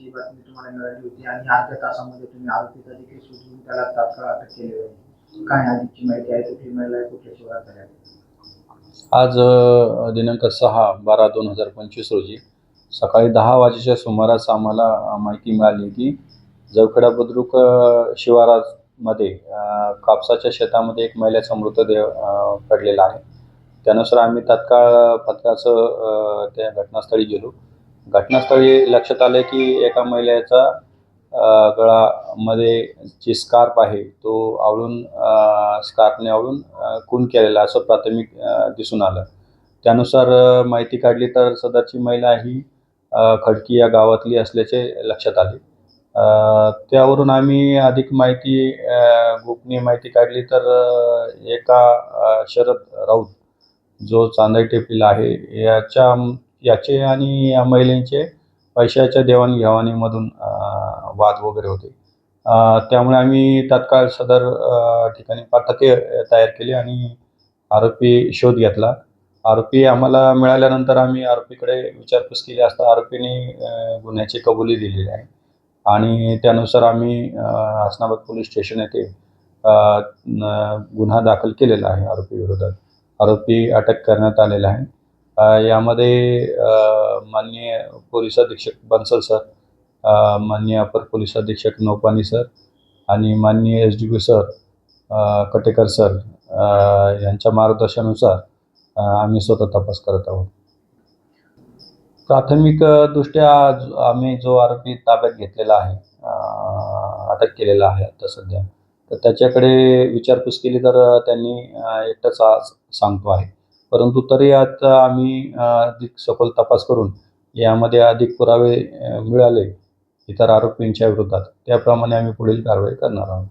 असल्याची बातमी तुम्हाला मिळाली होती आणि अर्ध्या तासामध्ये तुम्ही आरोपीचा देखील शोधून त्याला तात्काळ अटक केली होती. काय अधिकची माहिती आहे? कुठली मिळाली आहे? कुठल्या शिवारात झाल्या आज दिनांक सहा बारा दोन हजार पंचवीस रोजी सकाळी दहा वाजेच्या सुमारास आम्हाला माहिती मिळाली की जवखेडा बुद्रुक शिवारामध्ये कापसाच्या शेतामध्ये एक महिलेचा मृतदेह पडलेला आहे. त्यानुसार आम्ही तात्काळ पथकाचं त्या घटनास्थळी गेलो. घटनास्थळी लक्षात आले की एका महिलेचा गळामध्ये जी स्कार्प आहे तो आवळून स्कार्पने आवळून खून केलेला असं प्राथमिक दिसून आलं. त्यानुसार माहिती काढली तर सदरची महिला ही खडकी या गावातली असल्याचे लक्षात आले. त्यावरून आम्ही अधिक माहिती गोपनीय माहिती काढली तर एका शरद राऊत जो चांदई टेपील आहे याच्या याचे आणि या महिलेचे पैशाच्या देवाणघेवाणीमधून वाद वगैरे होते. त्यामुळे आम्ही तात्काळ सदर ठिकाणी पथके तयार केली आणि आरोपी शोध घेतला. आरोपी आम्हाला मिळाल्यानंतर आम्ही आरोपीकडे विचारपूस केली असता आरोपीने गुन्ह्याची कबुली दिलेली आहे. आणि त्यानुसार आम्ही हसनाबाद पोलीस स्टेशन येथे गुन्हा दाखल केलेला आहे आरोपी विरोधात. आरोपी अटक करण्यात आलेला आहे. यामध्ये माननीय पोलीस अधीक्षक बन्सल सर माननीय अपर पोलीस अधीक्षक नौपानी सर आणि माननीय S D P sir Katekar sir यांच्या मार्गदर्शनानुसार आम्ही स्वतः तपास करत आहोत. प्राथमिकदृष्ट्या आज आम्ही जो आरोपी ताब्यात घेतलेला आहे अटक केलेला आहे आता सध्या तर त्याच्याकडे विचारपूस केली तर त्यांनी एकटंच एकटाच सांगतो आहे. परंतु तरी आता आम्ही अधिक सखोल तपास करून यामध्ये अधिक पुरावे मिळाले इतर आरोपींच्या विरोधात. त्याप्रमाणे आम्ही पुढील कारवाई करणार आहोत.